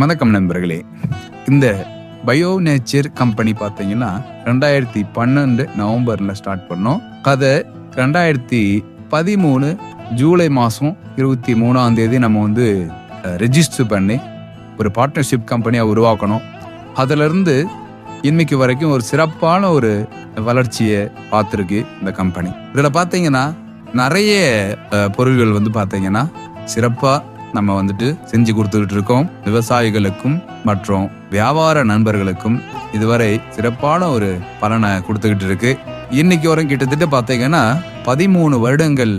வணக்கம் நண்பர்களே. இந்த பயோ நேச்சர் கம்பெனி பார்த்தீங்கன்னா ரெண்டாயிரத்தி பன்னெண்டு நவம்பர்ல ஸ்டார்ட் பண்ணோம். அதை ரெண்டாயிரத்தி பதிமூணு ஜூலை மாதம் இருபத்தி மூணாம் தேதி நம்ம வந்து ரெஜிஸ்டர் பண்ணி ஒரு பார்ட்னர்ஷிப் கம்பெனியை உருவாக்கணும். அதிலிருந்து இன்னைக்கு வரைக்கும் ஒரு சிறப்பான ஒரு வளர்ச்சியை பார்த்துருக்கு இந்த கம்பெனி இதில் பார்த்தீங்கன்னா நிறைய பொருள்கள் வந்து பார்த்தீங்கன்னா சிறப்பாக நம்ம வந்துட்டு செஞ்சு கொடுத்துக்கிட்டு இருக்கோம் விவசாயிகளுக்கும் மற்றும் வியாபார நண்பர்களுக்கும் இதுவரை சிறப்பான ஒரு பலனை கொடுத்துக்கிட்டு இருக்கு இன்னைக்கு வரும் கிட்டத்தட்ட பார்த்தீங்கன்னா பதிமூணு வருடங்கள்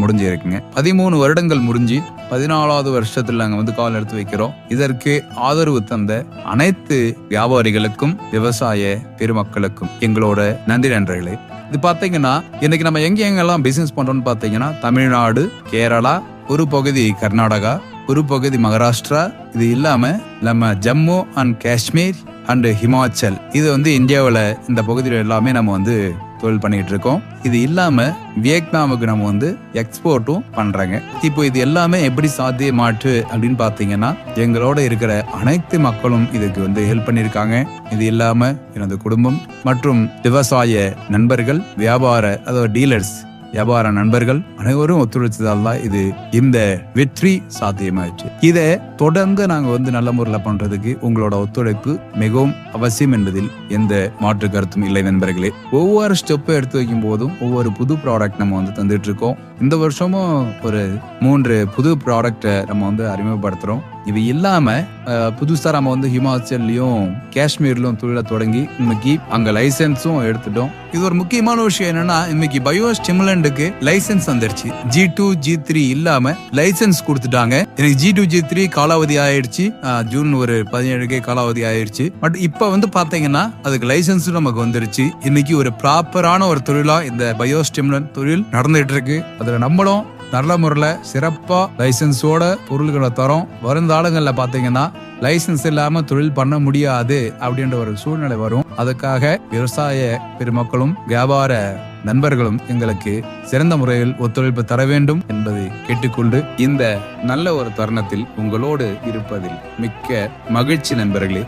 முடிஞ்சிருக்குங்க. பதிமூணு வருடங்கள் முடிஞ்சு பதினாலாவது வருஷத்துல நாங்க வந்து கால் எடுத்து வைக்கிறோம். இதற்கு ஆதரவு தந்த அனைத்து வியாபாரிகளுக்கும் விவசாய பெருமக்களுக்கும் எங்களோட நன்றி நன்றிகளே இது பாத்தீங்கன்னா இன்னைக்கு நம்ம எங்க எங்கெல்லாம் பிசினஸ் பண்றோம்னு பாத்தீங்கன்னா தமிழ்நாடு கேரளா ஒரு பகுதி கர்நாடகா ஒரு பகுதி மகாராஷ்டிரா. இது இல்லாம நம்ம ஜம்மு அண்ட் காஷ்மீர் அண்ட் ஹிமாச்சல். இது வந்து இந்தியாவில் இந்த பகுதியில் எல்லாமே நம்ம வந்து தொழில் பண்ணிட்டு இருக்கோம். இது இல்லாம வியட்நாமுக்கு நம்ம வந்து எக்ஸ்போர்ட்டும் பண்றாங்க. இப்போ இது எல்லாமே எப்படி சாத்தியமாட்டு அப்படின்னு பாத்தீங்கன்னா எங்களோட இருக்கிற அனைத்து மக்களும் இதுக்கு வந்து ஹெல்ப் பண்ணியிருக்காங்க. இது இல்லாம எனது குடும்பம் மற்றும் விவசாய நண்பர்கள் வியாபார அதாவது டீலர்ஸ் வியாபார நண்பர்கள் அனைவரும் ஒத்துழைச்சதால் தான் இது இந்த வெற்றி சாத்தியமாயிடுச்சு இதை தொடர்ந்து நாங்க வந்து நல்ல முறையில் பண்றதுக்கு உங்களோட ஒத்துழைப்பு மிகவும் அவசியம் என்பதில் எந்த மாற்று கருத்தும் இல்லை நண்பர்களே. ஒவ்வொரு ஸ்டெப்பை எடுத்து வைக்கும் போதும் ஒவ்வொரு புது ப்ராடக்ட் நம்ம வந்து தந்துட்டு இருக்கோம். இந்த வருஷமும் ஒரு மூன்று புது ப்ராடக்ட்டை நம்ம வந்து அறிமுகப்படுத்துறோம். இது இல்லாம புதுசாக புதுசா நம்ம வந்து ஹிமாச்சல்லையும் காஷ்மீர்லயும் தொழிலை தொடங்கி இன்னைக்கு அங்க லைசன்ஸும் எடுத்துட்டோம். இது ஒரு முக்கியமான விஷயம் என்னன்னா இன்னைக்கு பயோ ஸ்டிம்லண்டுக்கு லைசன்ஸ் வந்துருச்சு. ஜி டூ ஜி த்ரீ இல்லாம லைசன்ஸ் கொடுத்துட்டாங்க. எனக்கு ஜி டூ ஜி த்ரீ காலாவதி ஆயிடுச்சு. ஜூன் ஒரு பதினேழுக்கே காலாவதி ஆயிடுச்சு. பட் இப்ப வந்து பாத்தீங்கன்னா அதுக்கு லைசன்ஸும் நமக்கு வந்துருச்சு. இன்னைக்கு ஒரு ப்ராப்பரான ஒரு தொழிலா இந்த பயோ ஸ்டிமுலன் தொழில் நடந்துட்டு இருக்கு. அதுல நம்மளும் நல்ல முறையில் சிறப்பாக லைசன்ஸோட பொருள்களை தரோம். வருந்தாளங்கள்ல பார்த்தீங்கன்னா லைசன்ஸ் இல்லாம தொழில் பண்ண முடியாது அப்படின்ற ஒரு சூழ்நிலை வரும். அதுக்காக விவசாய பெருமக்களும் வியாபார நண்பர்களும் எங்களுக்கு சிறந்த முறையில் ஒத்துழைப்பு தர வேண்டும் என்பதை கேட்டுக்கொண்டு இந்த நல்ல ஒரு தருணத்தில் உங்களோடு இருப்பதில் மிக்க மகிழ்ச்சி நண்பர்களே.